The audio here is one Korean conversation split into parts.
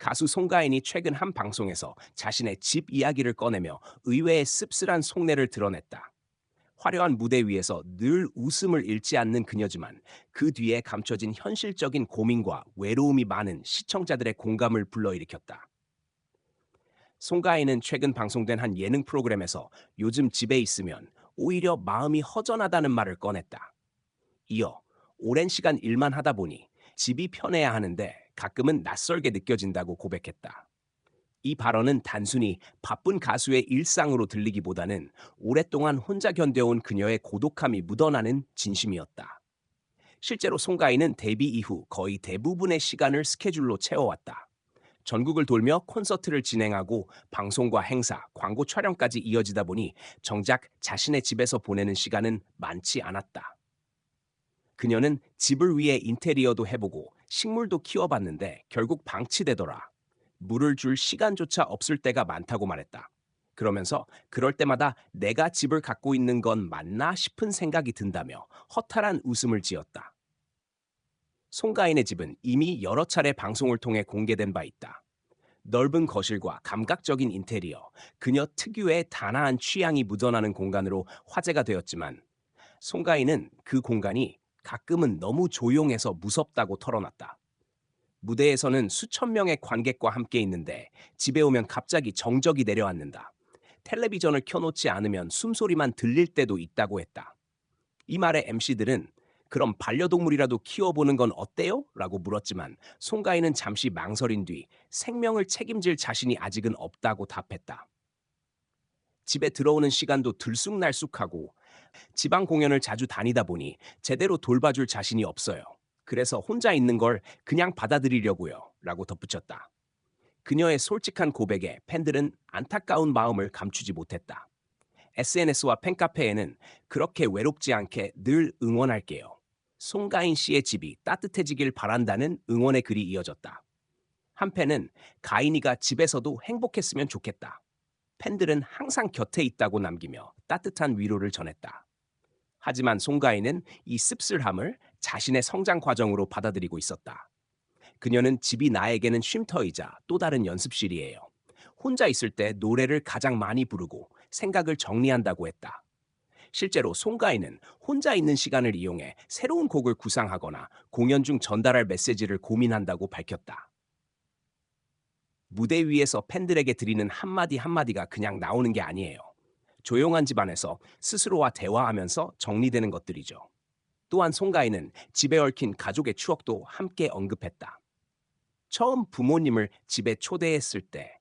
가수 송가인이 최근 한 방송에서 자신의 집 이야기를 꺼내며 의외의 씁쓸한 속내를 드러냈다. 화려한 무대 위에서 늘 웃음을 잃지 않는 그녀지만 그 뒤에 감춰진 현실적인 고민과 외로움이 많은 시청자들의 공감을 불러일으켰다. 송가인은 최근 방송된 한 예능 프로그램에서 요즘 집에 있으면 오히려 마음이 허전하다는 말을 꺼냈다. 이어 오랜 시간 일만 하다 보니 집이 편해야 하는데 가끔은 낯설게 느껴진다고 고백했다. 이 발언은 단순히 바쁜 가수의 일상으로 들리기보다는 오랫동안 혼자 견뎌온 그녀의 고독함이 묻어나는 진심이었다. 실제로 송가인은 데뷔 이후 거의 대부분의 시간을 스케줄로 채워왔다. 전국을 돌며 콘서트를 진행하고 방송과 행사, 광고 촬영까지 이어지다 보니 정작 자신의 집에서 보내는 시간은 많지 않았다. 그녀는 집을 위해 인테리어도 해보고 식물도 키워봤는데 결국 방치되더라. 물을 줄 시간조차 없을 때가 많다고 말했다. 그러면서 그럴 때마다 내가 집을 갖고 있는 건 맞나 싶은 생각이 든다며 허탈한 웃음을 지었다. 송가인의 집은 이미 여러 차례 방송을 통해 공개된 바 있다. 넓은 거실과 감각적인 인테리어, 그녀 특유의 단아한 취향이 묻어나는 공간으로 화제가 되었지만 송가인은 그 공간이 가끔은 너무 조용해서 무섭다고 털어놨다. 무대에서는 수천 명의 관객과 함께 있는데 집에 오면 갑자기 정적이 내려앉는다. 텔레비전을 켜놓지 않으면 숨소리만 들릴 때도 있다고 했다. 이 말에 MC들은 그럼 반려동물이라도 키워보는 건 어때요? 라고 물었지만 송가인은 잠시 망설인 뒤 생명을 책임질 자신이 아직은 없다고 답했다. 집에 들어오는 시간도 들쑥날쑥하고 지방 공연을 자주 다니다 보니 제대로 돌봐줄 자신이 없어요. 그래서 혼자 있는 걸 그냥 받아들이려고요. 라고 덧붙였다. 그녀의 솔직한 고백에 팬들은 안타까운 마음을 감추지 못했다. SNS와 팬카페에는 그렇게 외롭지 않게 늘 응원할게요. 송가인 씨의 집이 따뜻해지길 바란다는 응원의 글이 이어졌다. 한 팬은 가인이가 집에서도 행복했으면 좋겠다. 팬들은 항상 곁에 있다고 남기며 따뜻한 위로를 전했다. 하지만 송가인은 이 씁쓸함을 자신의 성장 과정으로 받아들이고 있었다. 그녀는 집이 나에게는 쉼터이자 또 다른 연습실이에요. 혼자 있을 때 노래를 가장 많이 부르고 생각을 정리한다고 했다. 실제로 송가인은 혼자 있는 시간을 이용해 새로운 곡을 구상하거나 공연 중 전달할 메시지를 고민한다고 밝혔다. 무대 위에서 팬들에게 드리는 한마디 한마디가 그냥 나오는 게 아니에요. 조용한 집안에서 스스로와 대화하면서 정리되는 것들이죠. 또한 송가인은 집에 얽힌 가족의 추억도 함께 언급했다. 처음 부모님을 집에 초대했을 때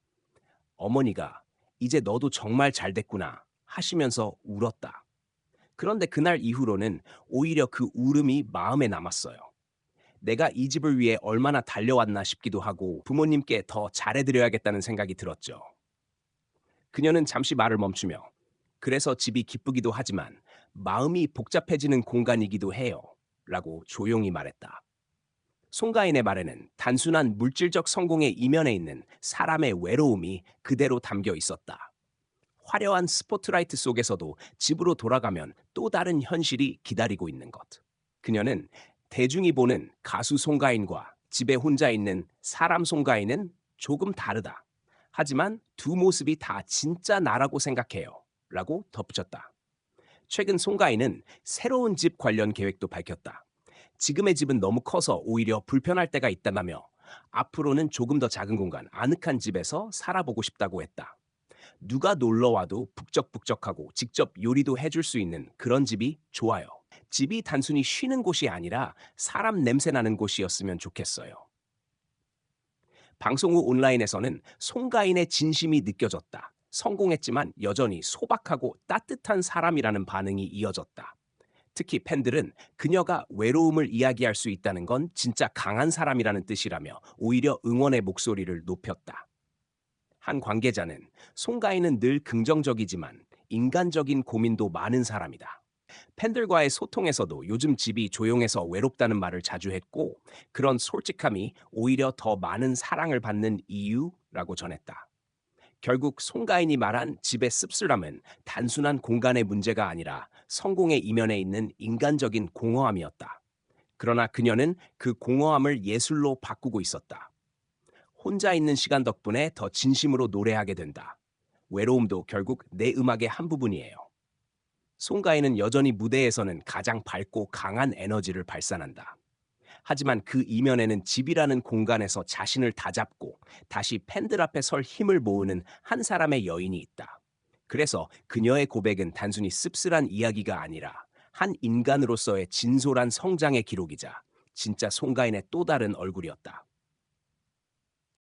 어머니가 이제 너도 정말 잘 됐구나 하시면서 울었다. 그런데 그날 이후로는 오히려 그 울음이 마음에 남았어요. 내가 이 집을 위해 얼마나 달려왔나 싶기도 하고 부모님께 더 잘해드려야겠다는 생각이 들었죠. 그녀는 잠시 말을 멈추며 그래서 집이 기쁘기도 하지만 마음이 복잡해지는 공간이기도 해요. 라고 조용히 말했다. 송가인의 말에는 단순한 물질적 성공의 이면에 있는 사람의 외로움이 그대로 담겨 있었다. 화려한 스포트라이트 속에서도 집으로 돌아가면 또 다른 현실이 기다리고 있는 것. 그녀는 대중이 보는 가수 송가인과 집에 혼자 있는 사람 송가인은 조금 다르다. 하지만 두 모습이 다 진짜 나라고 생각해요. 라고 덧붙였다. 최근 송가인은 새로운 집 관련 계획도 밝혔다. 지금의 집은 너무 커서 오히려 불편할 때가 있다며 앞으로는 조금 더 작은 공간, 아늑한 집에서 살아보고 싶다고 했다. 누가 놀러 와도 북적북적하고 직접 요리도 해줄 수 있는 그런 집이 좋아요. 집이 단순히 쉬는 곳이 아니라 사람 냄새 나는 곳이었으면 좋겠어요. 방송 후 온라인에서는 송가인의 진심이 느껴졌다. 성공했지만 여전히 소박하고 따뜻한 사람이라는 반응이 이어졌다. 특히 팬들은 그녀가 외로움을 이야기할 수 있다는 건 진짜 강한 사람이라는 뜻이라며 오히려 응원의 목소리를 높였다. 한 관계자는 송가인은 늘 긍정적이지만 인간적인 고민도 많은 사람이다. 팬들과의 소통에서도 요즘 집이 조용해서 외롭다는 말을 자주 했고 그런 솔직함이 오히려 더 많은 사랑을 받는 이유라고 전했다. 결국 송가인이 말한 집의 씁쓸함은 단순한 공간의 문제가 아니라 성공의 이면에 있는 인간적인 공허함이었다. 그러나 그녀는 그 공허함을 예술로 바꾸고 있었다. 혼자 있는 시간 덕분에 더 진심으로 노래하게 된다. 외로움도 결국 내 음악의 한 부분이에요. 송가인은 여전히 무대에서는 가장 밝고 강한 에너지를 발산한다. 하지만 그 이면에는 집이라는 공간에서 자신을 다잡고 다시 팬들 앞에 설 힘을 모으는 한 사람의 여인이 있다. 그래서 그녀의 고백은 단순히 씁쓸한 이야기가 아니라 한 인간으로서의 진솔한 성장의 기록이자 진짜 송가인의 또 다른 얼굴이었다.